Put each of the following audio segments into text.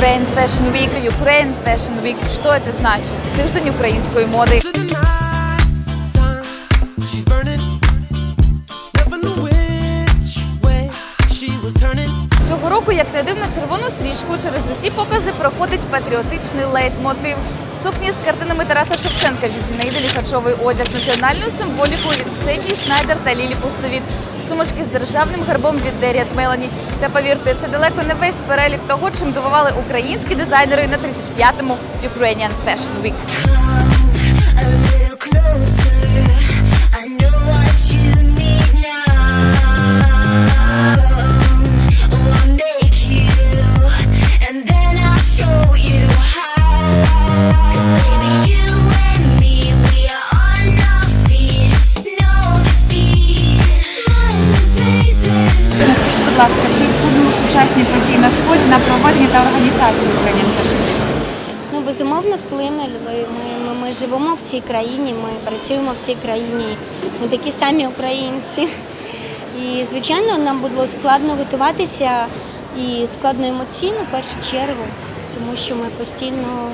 Ukraine Fashion Week. Ukraine Fashion Week. Что это значит? Тиждень української моди. Року, як не дивно, червону стрічку через усі покази проходить патріотичний лейтмотив. Сукні з картинами Тараса Шевченка від Зінаїди Ліхачової одяг, національну символіку від Ксенії Шнайдер та Лілі Пустовіт, сумочки з державним гербом від Деріат Мелані. Та повірте, це далеко не весь перелік того, чим дивували українські дизайнери на 35-му Ukrainian Fashion Week. Сучасні події на сході на проведення та організацію Ukrainian Fashion Week? Ну, безумовно, вплинули. Ми, ми, ми живемо в цій країні, ми працюємо в цій країні. Ми такі самі українці. І, звичайно, нам було складно готуватися і складно емоційно в першу чергу, тому що ми постійно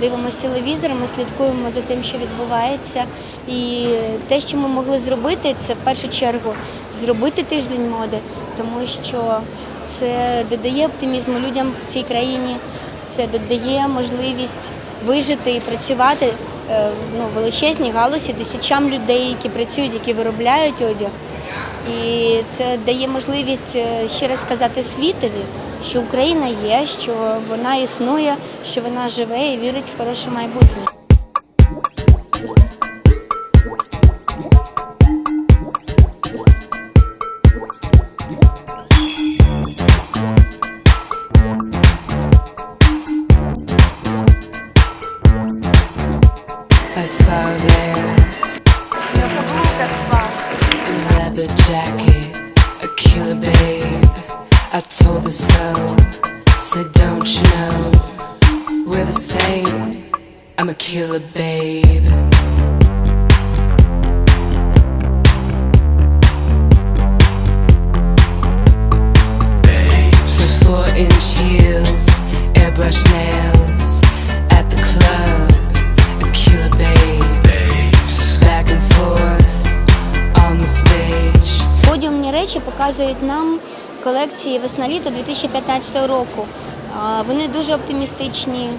дивимося телевізор, ми слідкуємо за тим, що відбувається. І те, що ми могли зробити, це в першу чергу зробити тиждень моди, тому що це додає оптимізму людям в цій країні. Це додає можливість вижити і працювати е, в ну, величезній галузі тисячам людей, які працюють, які виробляють одяг. І це дає можливість е, ще раз сказати світові, що Україна є, що вона існує, що вона живе і вірить в хороше майбутнє. A leather jacket, a killer babe. I told her so. Said, don't you know we're the same? I'm a killer babe. Речі показують нам колекції весна-літо 2015 року. Вони дуже оптимістичні,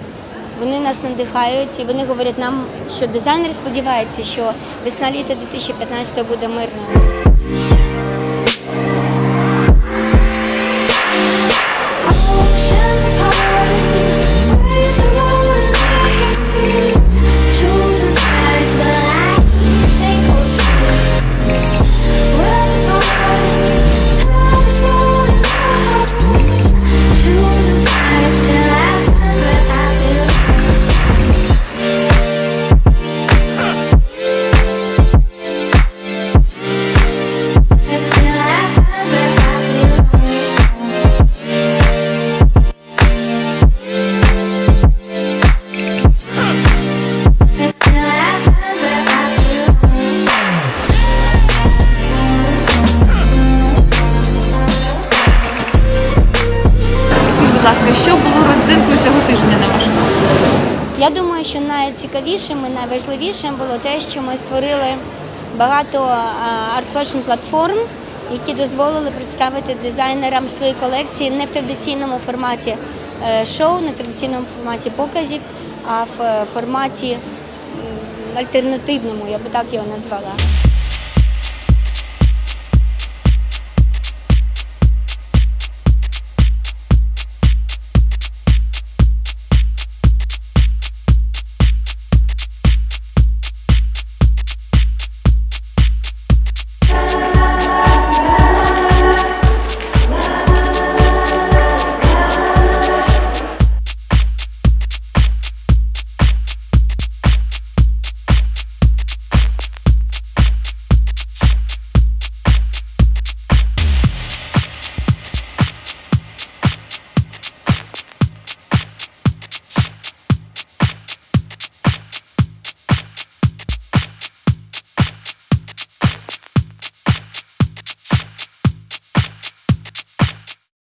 вони нас надихають і вони говорять нам, що дизайнер сподіваються, що весна-літо 2015 буде мирною. Ласка, що було родзинкою цього тижня на ваш? Я думаю, що найцікавішим і найважливішим було те, що ми створили багато арт-фешн платформ, які дозволили представити дизайнерам свої колекції не в традиційному форматі е, шоу, не в традиційному форматі показів, а в е, форматі альтернативному, я би так його назвала.